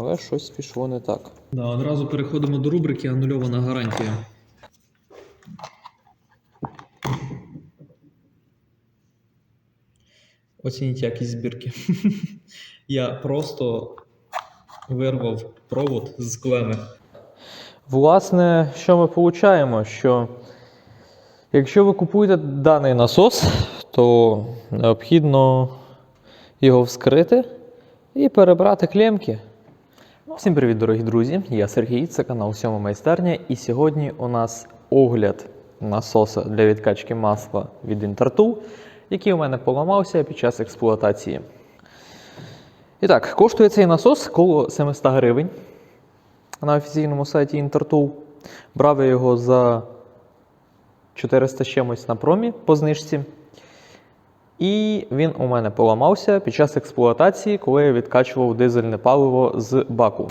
Але щось пішло не так. Да, одразу переходимо до рубрики анульована гарантія. Оцініть якість збірки. Я просто вирвав провод з клеми. Власне, що ми получаємо? Що якщо ви купуєте даний насос, то необхідно його вскрити і перебрати клемки. Всім привіт, дорогі друзі! Я Сергій, це канал Сьома майстерня, і сьогодні у нас огляд насоса для відкачки масла від Intertool, який у мене поламався під час експлуатації. І так, коштує цей насос коло 700 гривень на офіційному сайті Intertool. Брав я його за 400 чимось на промі по знижці. І він у мене поламався під час експлуатації, коли я відкачував дизельне паливо з баку.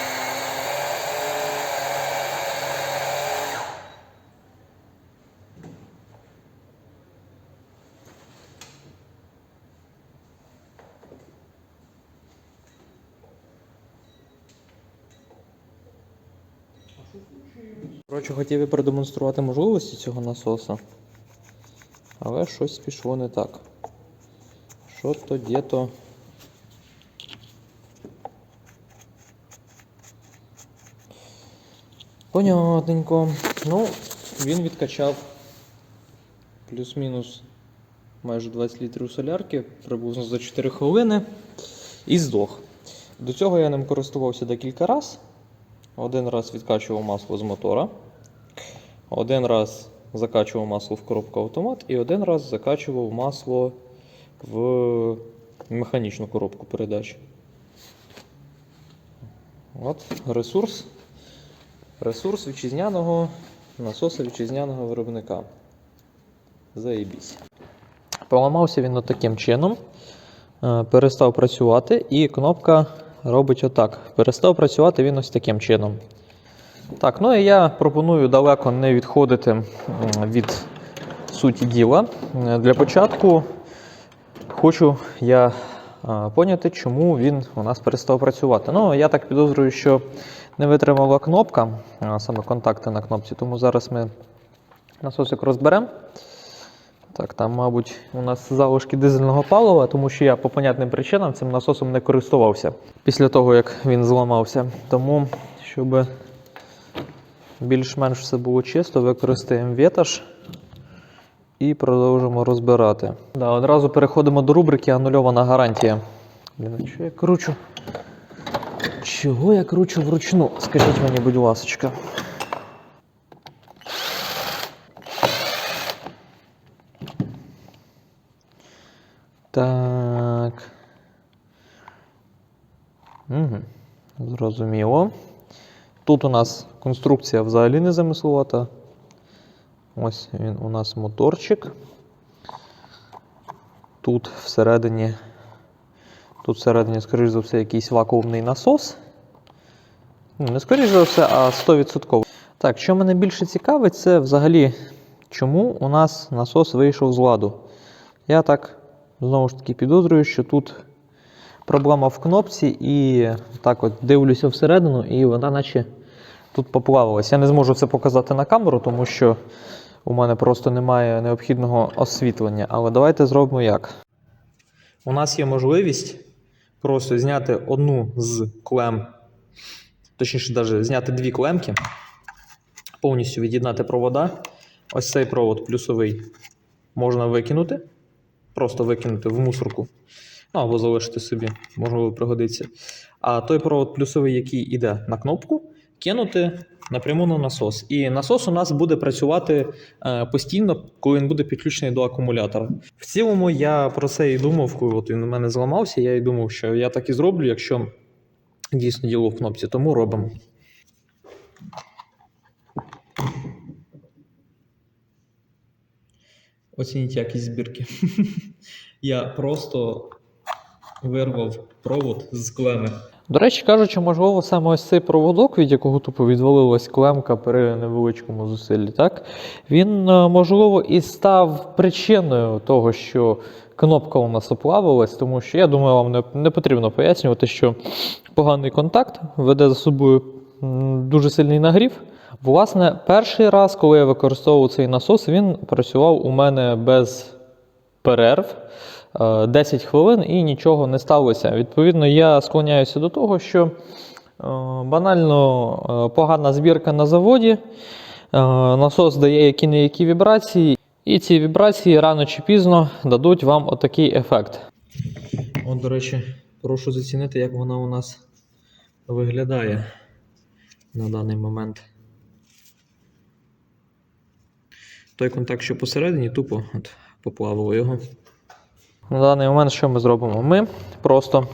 Коротше, хотів я продемонструвати можливості цього насоса, але щось пішло не так. Що то де-то. Понятненько. Ну, він відкачав плюс-мінус майже 20 літрів солярки, приблизно за 4 хвилини і здох. До цього я ним користувався декілька разів. Один раз відкачував масло з мотора, один раз закачував масло в коробку автомат і один раз закачував масло в механічну коробку передач. От ресурс. Ресурс вітчизняного насоса вітчизняного виробника. Заєбісь. Поламався він таким чином. Е, Перестав працювати, і кнопка робить отак. Перестав працювати він ось таким чином. Так, ну і я пропоную далеко не відходити від суті діла. Е, Для початку хочу я а, поняти, чому він у нас перестав працювати. Ну, я так підозрюю, що не витримала кнопка, саме контакти на кнопці, тому зараз ми насосик розберемо. Так, там, мабуть, у нас залишки дизельного палива, тому що я по понятним причинам цим насосом не користувався після того, як він зламався. Тому, щоб більш-менш все було чисто, використаємо ветаж і продовжимо розбирати. Да, одразу переходимо до рубрики анульована гарантія. Блін, я кручу? Чого я кручу вручну? Скажіть мені, будь ласка. Так. Угу. Зрозуміло. Тут у нас конструкція взагалі не замисловата. Ось він у нас моторчик. Тут всередині, тут всередині, скоріш за все, якийсь вакуумний насос. Ну, Не скоріш за все, а 100%. Так, що мене більше цікавить, це взагалі, чому у нас насос вийшов з ладу. Я так знову ж таки підозрюю, що тут проблема в кнопці, і так от дивлюся всередину, і вона наче тут поплавилась. Я не зможу це показати на камеру, тому що у мене просто немає необхідного освітлення. Але давайте зробимо як. У нас є можливість просто зняти одну з клем, точніше, навіть зняти дві клемки, повністю від'єднати провода. Ось цей провод плюсовий можна викинути, просто викинути в мусорку. Ну, або залишити собі, можливо, пригодиться. А той провод плюсовий, який йде на кнопку, кинути напряму на насос. І насос у нас буде працювати е, постійно, коли він буде підключений до акумулятора. В цілому я про це і думав, коли от він у мене зламався. Я і думав, що я так і зроблю, якщо дійсно діло в кнопці, тому робимо. Оцініть якість збірки. Я просто вирвав провод з клеми. До речі, кажучи, можливо, саме ось цей проводок, від якого тупо відвалилась клемка при невеличкому зусиллі, так? Він, е, можливо, і став причиною того, що кнопка у нас оплавилась, тому що я думаю, вам не, не потрібно пояснювати, що непоганий контакт, веде за собою дуже сильний нагрів. Власне, перший раз, коли я використовував цей насос, він працював у мене без перерв. Е, 10 хвилин і нічого не сталося. Відповідно, я склоняюся до того, що е, банально е, погана збірка на заводі, е, насос дає які не які вібрації, і ці вібрації рано чи пізно дадуть вам отакий ефект. От, до речі, прошу зацінити, як вона у нас виглядає на даний момент. Той контакт, що посередині, тупо от, поплавило його. На даний момент що ми зробимо? Ми просто.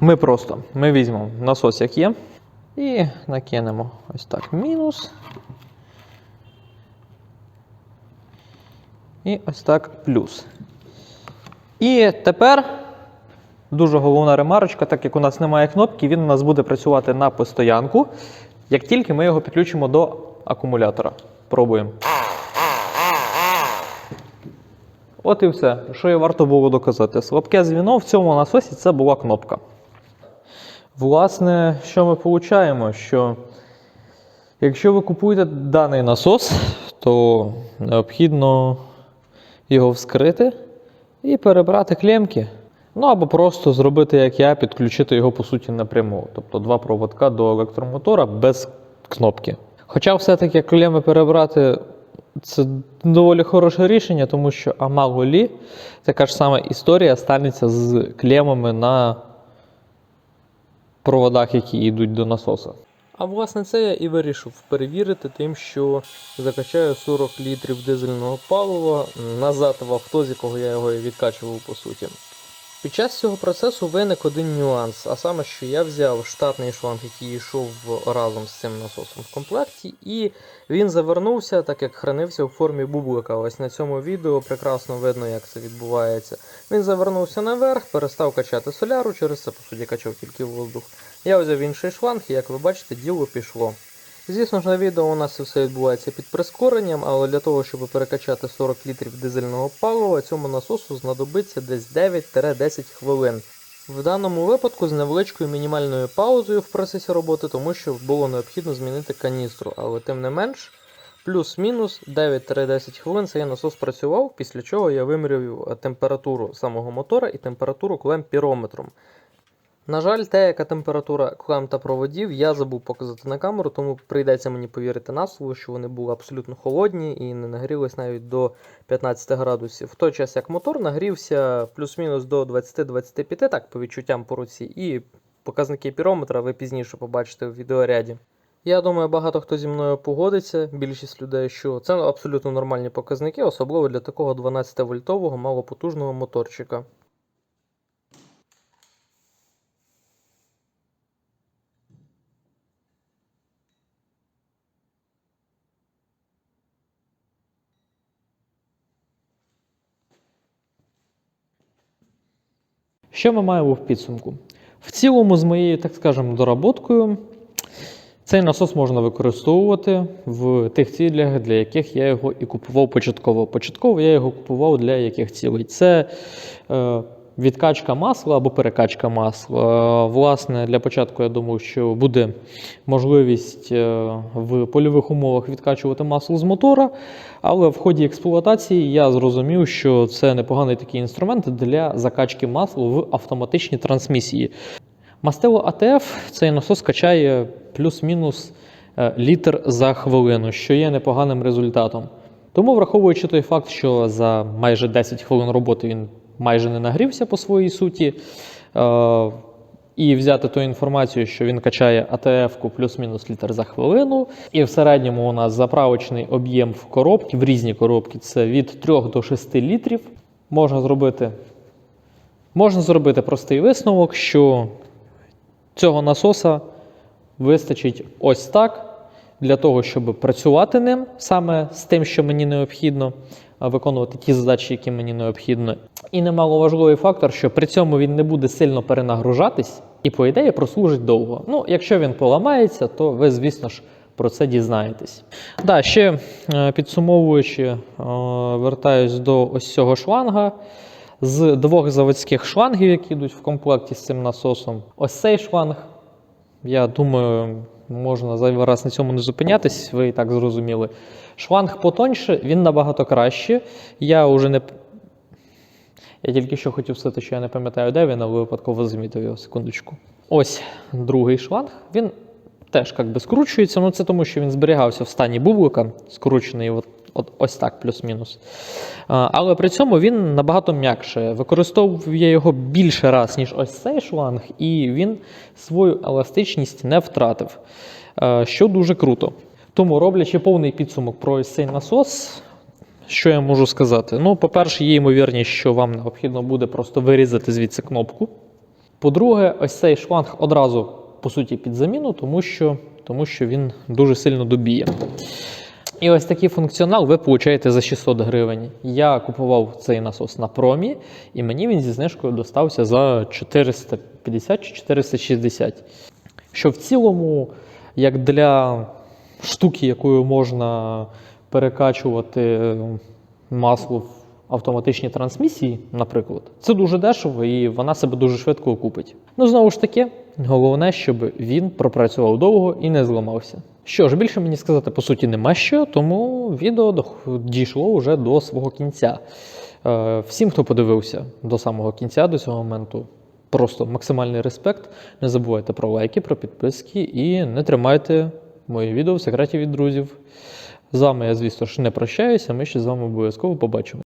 Ми просто ми візьмемо насос, як є, і накинемо ось так мінус. І ось так плюс. І тепер дуже головна ремарочка, так як у нас немає кнопки, він у нас буде працювати на постоянку, як тільки ми його підключимо до акумулятора. Пробуємо. От і все, що і варто було доказати. Слабке звіно в цьому насосі це була кнопка. Власне, що ми получаємо? Що якщо ви купуєте даний насос, то необхідно його вскрити і перебрати клемки. Ну або просто зробити, як я, підключити його по суті напряму. Тобто два проводка до електромотора без кнопки. Хоча все-таки клеми перебрати це доволі хороше рішення, тому що а мало лі, така ж сама історія станеться з клемами на проводах, які йдуть до насоса. А власне це я і вирішив перевірити тим, що закачаю 40 літрів дизельного палива назад в авто, з якого я його і відкачував по суті. Під час цього процесу виник один нюанс, а саме, що я взяв штатний шланг, який йшов разом з цим насосом в комплекті, і він завернувся, так як хранився у формі бублика. Ось на цьому відео прекрасно видно, як це відбувається. Він завернувся наверх, перестав качати соляру, через це, по суті, качав тільки воздух. Я взяв інший шланг, і як ви бачите, діло пішло. Звісно ж, на відео у нас все відбувається під прискоренням, але для того, щоб перекачати 40 літрів дизельного палива, цьому насосу знадобиться десь 9-10 хвилин. В даному випадку з невеличкою мінімальною паузою в процесі роботи, тому що було необхідно змінити каністру, але тим не менш, плюс-мінус 9-10 хвилин цей насос працював, після чого я виміряв е, температуру самого мотора і температуру клем пірометром. На жаль, те, яка температура клем та проводів, я забув показати на камеру, тому прийдеться мені повірити на слово, що вони були абсолютно холодні і не нагрілись навіть до 15 градусів. В той час як мотор нагрівся плюс-мінус до 20-25, так по відчуттям по руці, і показники пірометра ви пізніше побачите в відеоряді. Я думаю, багато хто зі мною погодиться, більшість людей, що це абсолютно нормальні показники, особливо для такого 12-вольтового малопотужного моторчика. Що ми маємо в підсумку? В цілому, з моєю, так скажемо, доработкою, цей насос можна використовувати в тих цілях, для яких я його і купував початково. Початково я його купував для яких цілей? Це е, відкачка масла або перекачка масла. Е, власне, для початку я думав, що буде можливість е, в польових умовах відкачувати масло з мотора, але в ході експлуатації я зрозумів, що це непоганий такий інструмент для закачки масла в автоматичній трансмісії. Мастило АТФ цей насос качає плюс-мінус е, літр за хвилину, що є непоганим результатом. Тому, враховуючи той факт, що за майже 10 хвилин роботи він майже не нагрівся по своїй суті, е, і взяти ту інформацію, що він качає АТФ-ку плюс-мінус літр за хвилину, і в середньому у нас заправочний об'єм в коробці, в різні коробки це від 3 до 6 літрів. Можна зробити, можна зробити простий висновок, що цього насоса вистачить ось так для того, щоб працювати ним саме з тим, що мені необхідно, виконувати ті задачі, які мені необхідно. І немаловажливий фактор, що при цьому він не буде сильно перенагружатись і, по ідеї, прослужить довго. Ну, якщо він поламається, то ви, звісно ж, про це дізнаєтесь. Да, ще е, підсумовуючи, е, вертаюсь до ось цього шланга. з двох заводських шлангів, які йдуть в комплекті з цим насосом. Ось цей шланг. Я думаю, можна зайвий раз на цьому не зупинятись, ви і так зрозуміли. Шланг потоньше, він набагато краще. Я вже не. Я тільки що хотів сказати, що я не пам'ятаю, де він, але випадково замітив його секундочку. Ось другий шланг. Він теж як скручується. Ну це тому, що він зберігався в стані бублика, скручений от, от, ось так, плюс-мінус. Але при цьому він набагато м'якше. Використовував я його більше раз, ніж ось цей шланг, і він свою еластичність не втратив, е, що дуже круто. Тому, роблячи повний підсумок про ось цей насос, що я можу сказати? Ну, по-перше, є ймовірність, що вам необхідно буде просто вирізати звідси кнопку. По-друге, ось цей шланг одразу, по суті, під заміну, тому що, тому що він дуже сильно добіє. І ось такий функціонал ви получаєте за 600 гривень. Я купував цей насос на промі, і мені він зі знижкою достався за 450 чи 460. Що в цілому, як для штуки, якою можна перекачувати е, масло в автоматичній трансмісії, наприклад, це дуже дешево і вона себе дуже швидко окупить. Ну, знову ж таки, головне, щоб він пропрацював довго і не зламався. Що ж, більше мені сказати по суті нема що, тому відео дійшло вже до свого кінця. Е, Всім, хто подивився до самого кінця, до цього моменту, просто максимальний респект. Не забувайте про лайки, про підписки і не тримайте мої відео в секреті від друзів. З вами я, звісно ж, не прощаюся. Ми ще з вами обов'язково побачимо.